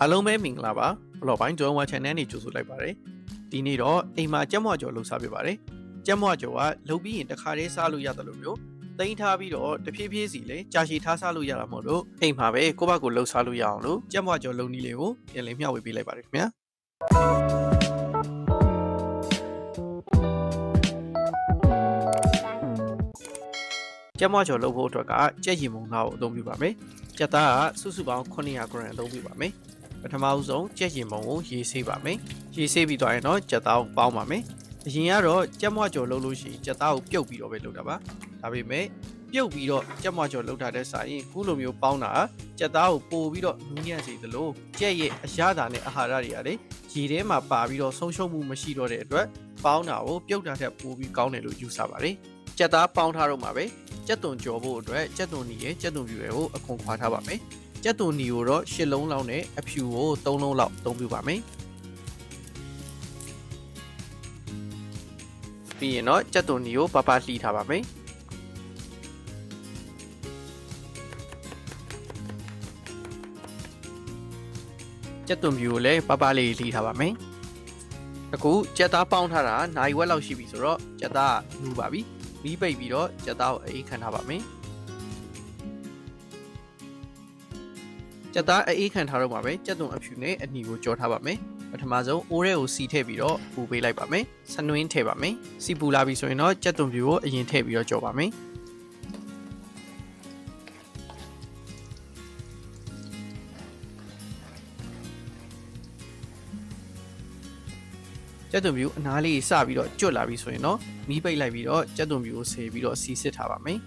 အားလုံးပဲမင်္ဂလာပါဘလော့ပိုင်းကျောင်းဝါ channel နေကြိုဆိုလိုက်ပါတယ်ဒီနေ့တော့အိမ်မှာကြက်မွားကျော်လှူစားပြပါတယ်ကြက်မွားကျော်ကလှုပ်ပြီးရင်တစ်ခါတည်းစားလို့ရတယ်လို့မျိုးတိန်းထားပြီးတော့တဖြည်းဖြည်းစီလေကြာရှည်ထားစားလို့ရတာမဟုတ်လို့အိမ်မှာပဲကိုယ့်ဘက်ကိုလှုပ်စားလို့ရအောင်လို့ကြက်မွားကျော်လှုပ်နည်းလေးကိုပြန်လည်မျှဝေပေးလိုက်ပါတယ်ခင်ဗျာကြက်မွားကျော်လှုပ်ဖို့အတွက်ကကြက်ရီမုံသားကိုအသုံးပြုပါမယ်ကြက်သားကစုစုပေါင်း900 g အသုံးပြုပါမယ် ပထမဦးဆုံးကြက်ရင်ပုံကိုရေးဆေးပါမယ်ရေးဆေးပြီးသွားရင်တော့ကြက်သားကိုပေါင်းပါမယ်အရင်ကတော့ကြက်မွားကြော်လှုပ်လို့ရှိရင်ကြက်သားကိုပြုတ်ပြီးတော့ပဲလုပ်တာပါဒါပေမဲ့ပြုတ်ပြီးတော့ကြက်မွားကြော်လှုပ်တာတဲ့စာရင်ခုလိုမျိုးပေါင်းတာကြက်သားကိုပို့ပြီးတော့နူးညံ့စေသလိုကြက်ရဲ့အရသာနဲ့အာဟာရတွေကလေရေထဲမှာပါပြီးတော့ဆုံးရှုံးမှုမရှိတော့တဲ့အတွက်ပေါင်းတာကိုပြုတ်တာထက်ပိုပြီးကောင်းတယ်လို့ယူဆပါတယ်ကြက်သားပေါင်းထားတော့မှာပဲကြက်သွန်ကြော်ဖို့အတွက်ကြက်သွန်နီရဲ့ကြက်သွန်ပြူရဲ့ကိုအခွန်ခွာထားပါမယ် ကြက်သွန်နီကိုတော့၈လုံးလောက်နဲ့အဖြူကို၃လုံးလောက်အသုံးပြုပါမယ်ပြီးရင်တော့ကြက်သွန်နီကိုပပလှီးထားပါမယ်ကြက်သွန်ပြူကိုလည်းပပလေးလှီးထားပါမယ်အခုကြက်သားပေါင်းထားတာနိုင်ဝက်လောက်ရှိပြီဆိုတော့ကြက်သားနူးပါပြီမီးပိတ်ပြီးတော့ကြက်သားကိုအေးခံထားပါမယ် ကြက်သားအေးခံထားတော့မှာပဲကြက်သွန်အဖြူနဲ့အနီကိုကြော်ထားပါမယ်ပထမဆုံးအိုးထဲကိုစီထည့်ပြီးတော့ပူပေးလိုက်ပါမယ်ဆနွင်းထည့်ပါမယ်စီပူလာပြီဆိုရင်တော့ကြက်သွန်ဖြူကိုအရင်ထည့်ပြီးတော့ကြော်ပါမယ်ကြက်သွန်ဖြူအနားလေးစပြီးတော့ကျွတ်လာပြီဆိုရင်တော့မီးပိတ်လိုက်ပြီးတော့ကြက်သွန်ဖြူကိုဆေပြီးတော့စီစစ်ထားပါမယ်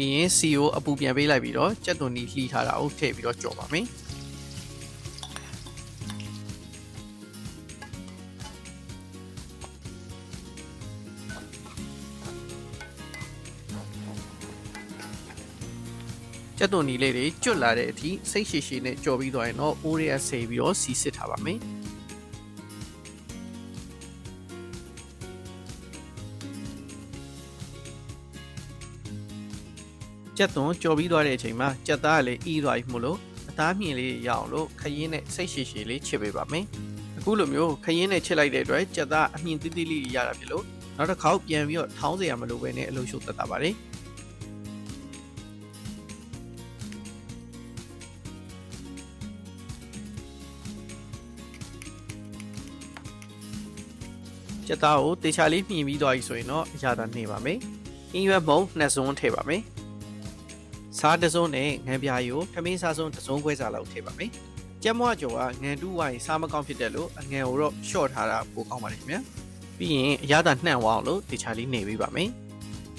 ပြီးရင်စီကိုအပူပြန်ပေးလိုက်ပြီးတော့ကြက်သွန်နီလှီးထားတာကိုထည့်ပြီးတော့ကြော်ပါမယ်ကြက်သွန်နီလေးတွေကျွတ်လာတဲ့အထိစိတ်ရှည်ရှည်နဲ့ကြော်ပြီးသွားရင်တော့အိုးရဲဆေးပြီးတော့စီစစ်ထားပါမယ် ကြက်သွန်ကြော်ပြီးသွားတဲ့အချိန်မှာကြက်သားကလည်းအီးသွားပြီမို့လို့အသားမြင်လေးရအောင်လို့ခရင်နဲ့စိတ်ရှည်ရှည်လေးချစ်ပေးပါမယ်အခုလိုမျိုးခရင်နဲ့ချစ်လိုက်တဲ့အတွက်ကြက်သားအမြင်တိတိလေးရတာဖြစ်လို့နောက်တစ်ခေါက်ပြန်ပြီးတော့ထောင်းစရာမလိုဘဲနဲ့အလုပ်ရှုပ်တတ်တာပါတယ်ကြက်သားကိုတေချာလေးမြင်ပြီးသွားပြီဆိုရင်တော့အရာသာနေပါမယ်။အင်းရွက်မုံနှစ်စုံထည့်ပါမယ်။ စားတစ်စုံနဲ့ငံပြားရိုထမင်းစားစုံတစ်စုံခွဲစားလောက်ထည့်ပါမယ်။ကြက်မွားကြော်ကငံတူးဝိုင်းစားမကောင်းဖြစ်တယ်လို့အငယ်ကိုတော့ရှော့ထားတာပိုကောင်းပါတယ်ခင်ဗျာ။ပြီးရင်အရာသာနှံ့ဝအောင်လို့တေချာလေးနေပေးပါမယ်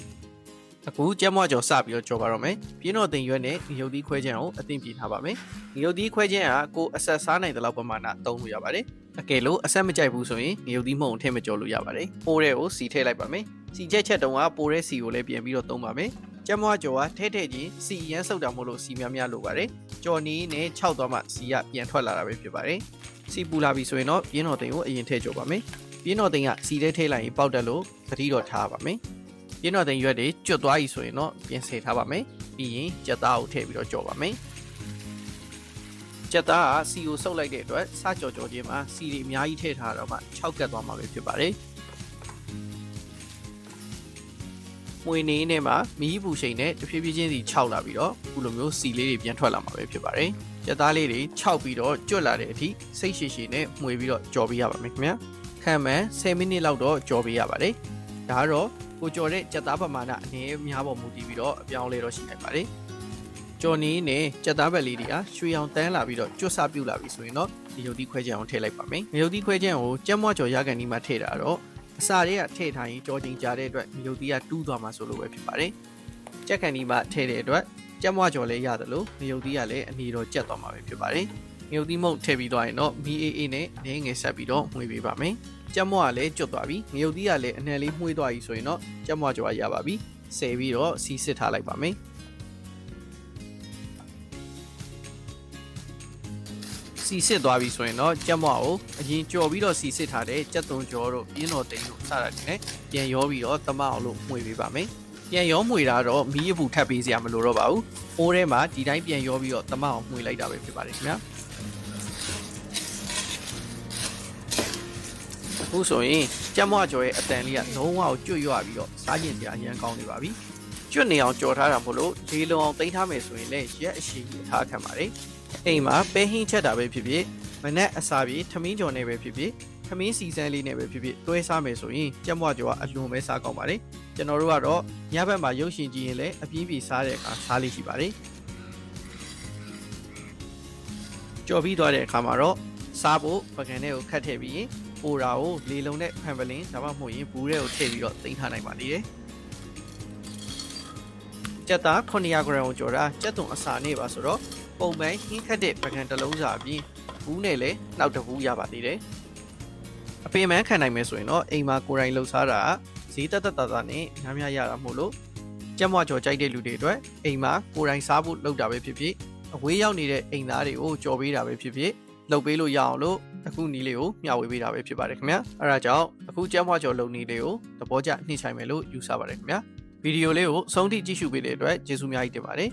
။အခုကြက်မွားကြော်စပြီးတော့ကြော်ပါတော့မယ်။ပြင်းတော့တင်ရွက်နဲ့ငရုတ်သီးခွဲခြင်းကိုအသင့်ပြထားပါမယ်။ငရုတ်သီးခွဲခြင်းကကိုအဆက်စားနိုင်တဲ့လောက်ပမာဏသုံးလို့ရပါတယ်။အကယ်လို့အဆက်မကြိုက်ဘူးဆိုရင်ငရုတ်သီးမုံထည့်မကြော်လို့ရပါတယ်။ပိုးတဲ့ကိုစီထည့်လိုက်ပါမယ်။စီချက်ချက်တုံးကပိုးတဲ့စီကိုလည်းပြန်ပြီးတော့သုံးပါမယ်။ ကြက်မွားကြော်ကထဲထဲချင်းစီရမ်းဆုပ်တာမို့လို့စီများများလိုပါတယ်။ကြော်နီးနဲ့ခြောက်သွားမှစီကပြန်ထွက်လာတာပဲဖြစ်ပါတယ်။စီပူလာပြီဆိုရင်တော့ပြင်းတော်သိန်းကိုအရင်ထည့်ကြော်ပါမယ်။ပြင်းတော်သိန်းကစီထဲထည့်လိုက်ရင်ပေါက်တက်လို့သတိတော့ထားပါမယ်။ပြင်းတော်သိန်းရွက်တွေကျွတ်သွားပြီဆိုရင်တော့ပြင်ဆင်ထားပါမယ်။ပြီးရင်ကြက်သားကိုထည့်ပြီးတော့ကြော်ပါမယ်။ကြက်သားကစီကိုဆုပ်လိုက်တဲ့အတွက်စကြော်ကြော်ချင်းမှာစီတွေအများကြီးထည့်ထားတော့မှ6ကတ်သွားမှာပဲဖြစ်ပါတယ်။ မွေနေနဲ့မှာမီးပူချိန်နဲ့တဖြည်းဖြည်းချင်းစီ6လာပြီးတော့ခုလိုမျိုးစီလေးတွေပြန်ထွက်လာမှာပဲဖြစ်ပါတယ်။ကြက်သားလေးတွေ6ပြီးတော့ကျွတ်လာတဲ့အထိစိတ်ရှည်ရှည်နဲ့မှွေပြီးတော့ကြော်ပေးရပါမယ်ခင်ဗျာ။ခံမှန်10မိနစ်လောက်တော့ကြော်ပေးရပါတယ်။ဒါကတော့ကိုကြော်တဲ့ကြက်သားပမာဏအနေများပေါ်မူတည်ပြီးတော့အပြောင်းလဲတော့ရှိနိုင်ပါတယ်။ကြော်နီးနဲ့ကြက်သားဘက်လေးတွေကရွှေအောင်တန်းလာပြီးတော့ကျွတ်ဆပြုတ်လာပြီဆိုရင်တော့ဒီရုပ်သီးခွဲချက်အောင်ထည့်လိုက်ပါမယ်။ရုပ်သီးခွဲချက်ကိုကြက်မွားကြော်ရကန်ဒီမှာထည့်တာတော့ အစာတွေကထည့်ထားရင်ကြော်ချင်းကြားတဲ့အတွက်ဒီရုပ်သီးကတူးသွားမှာဆိုလို့ပဲဖြစ်ပါတယ်။ကြက်ကန်ဒီမှာထည့်တဲ့အတွက်ကြက်မွားကြော်လည်းရတယ်လို့ဒီရုပ်သီးကလည်းအနေတော်ကျက်သွားမှာပဲဖြစ်ပါတယ်။ရုပ်သီးမုတ်ထည့်ပြီးသွားရင်တော့ MAA နဲ့အနေငယ်ဆက်ပြီးတော့မှွေပေးပါမယ်။ကြက်မွားကလည်းကျွတ်သွားပြီ။ငရုတ်သီးကလည်းအနှံလေးမှွေးသွားပြီဆိုရင်တော့ကြက်မွားကြော်ရပါပြီ။ဆယ်ပြီးတော့စီးစစ်ထားလိုက်ပါမယ်။ စီစစ်သွားပြီဆိုရင်တော့ကြက်မွားကိုအရင်ကြော်ပြီးတော့စီစစ်ထားတဲ့ကြက်သွန်ကြော်တို့ပြင်းတော်တိန်တို့စတာတွေနဲ့ပြန်ရောပြီးတော့တမအောင်လို့မှွေပေးပါမယ်ပြန်ရောမှွေတာတော့မီးရပူထပ်ပေးစရာမလိုတော့ပါဘူးအိုးထဲမှာဒီတိုင်းပြန်ရောပြီးတော့တမအောင်မှွေလိုက်တာပဲဖြစ်ပါတယ်ခင်ဗျာအခုဆိုရင်ကြက်မွားကျော်ရဲ့အတန်လေးကလုံးဝကိုကျွတ်ရွပြီးတော့စားကျင်စရာအရင်ကောင်းနေပါပြီကျွတ်နေအောင်ကြော်ထားတာမို့လို့လေးလုံးအောင်တင်ထားမယ်ဆိုရင်လည်းရက်အရှိကြီးထားခံပါတယ် အိမ်မှာပဲဟင်းချက်တာပဲဖြစ်ဖြစ်မနက်အစာပြေထမင်းကြော်နေပဲဖြစ်ဖြစ်ထမင်းစီစမ်းလေးနဲ့ပဲဖြစ်ဖြစ်တွဲစားမယ်ဆိုရင်ကြက်မွားကျော်ကအလွန်ပဲစားကောင်းပါတယ်ကျွန်တော်တို့ကတော့ညဘက်မှာရုပ်ရှင်ကြည့်ရင်လည်းအပြင်းပြေစားတဲ့အခါစားလေးရှိပါတယ်ကြော်ပြီးသွားတဲ့အခါမှာတော့စားဖို့ပကံထဲကိုခတ်ထည့်ပြီးရင်ပိုတာကိုလေလုံးနဲ့ဖန်ပလင်းဒါမှမဟုတ်ရင်ဘူးထဲကိုထည့်ပြီးတော့တင်ထားနိုင်ပါသေးတယ်ကြက်သား900 g ကိုကြော်တာကြက်သွန်အစာနေပါဆိုတော့ ပုံမှန်ဟင်းခတ်တဲ့ပကံတစ်လုံးစာအပြင်ဘူးနဲ့လည်းနောက်တစ်ဘူးရပါသေးတယ်အပင်မခံနိုင်မယ်ဆိုရင်တော့အိမ်မှာကိုယ်တိုင်လှုပ်ရှားတာဈေးတက်တက်တာတာနဲ့များများရတာမို့လို့ကြက်မွားကြော်ကြိုက်တဲ့လူတွေအတွက်အိမ်မှာကိုယ်တိုင်စားဖို့လုပ်တာပဲဖြစ်ဖြစ်အဝေးရောက်နေတဲ့အိမ်သားတွေကိုကြော်ပေးတာပဲဖြစ်ဖြစ်လုပ်ပေးလို့ရအောင်လို့အခုနီးလေးကိုမျှဝေပေးတာပဲဖြစ်ပါတယ်ခင်ဗျာအဲဒါကြောင့်အခုကြက်မွားကြော်လုပ်နီးလေးကိုသဘောကျနှိမ့်ဆိုင်မယ်လို့ယူဆပါတယ်ခင်ဗျာဗီဒီယိုလေးကိုအဆုံးထိကြည့်ရှုပေးတဲ့အတွက်ကျေးဇူးများကြီးတင်ပါတယ်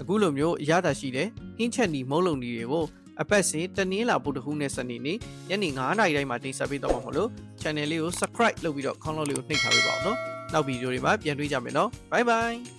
အခုလိုမျိုးအရသာရှိတဲ့ဟင်းချက်နီမုံလုံနီတွေကိုအပတ်စဉ်တနင်္လာပုတ္တဟူးနဲ့စနေနေ့ညနေ9:00နာရီတိုင်းမှာတင်ဆက်ပေးတော့မှာမလို့ channel လေးကို subscribe လုပ်ပြီးတော့ခေါင်းလုံးလေးကိုနှိပ်ထားပေးပါအောင်နော်နောက်ဗီဒီယိုတွေမှာပြန်တွေ့ကြမယ်နော် bye bye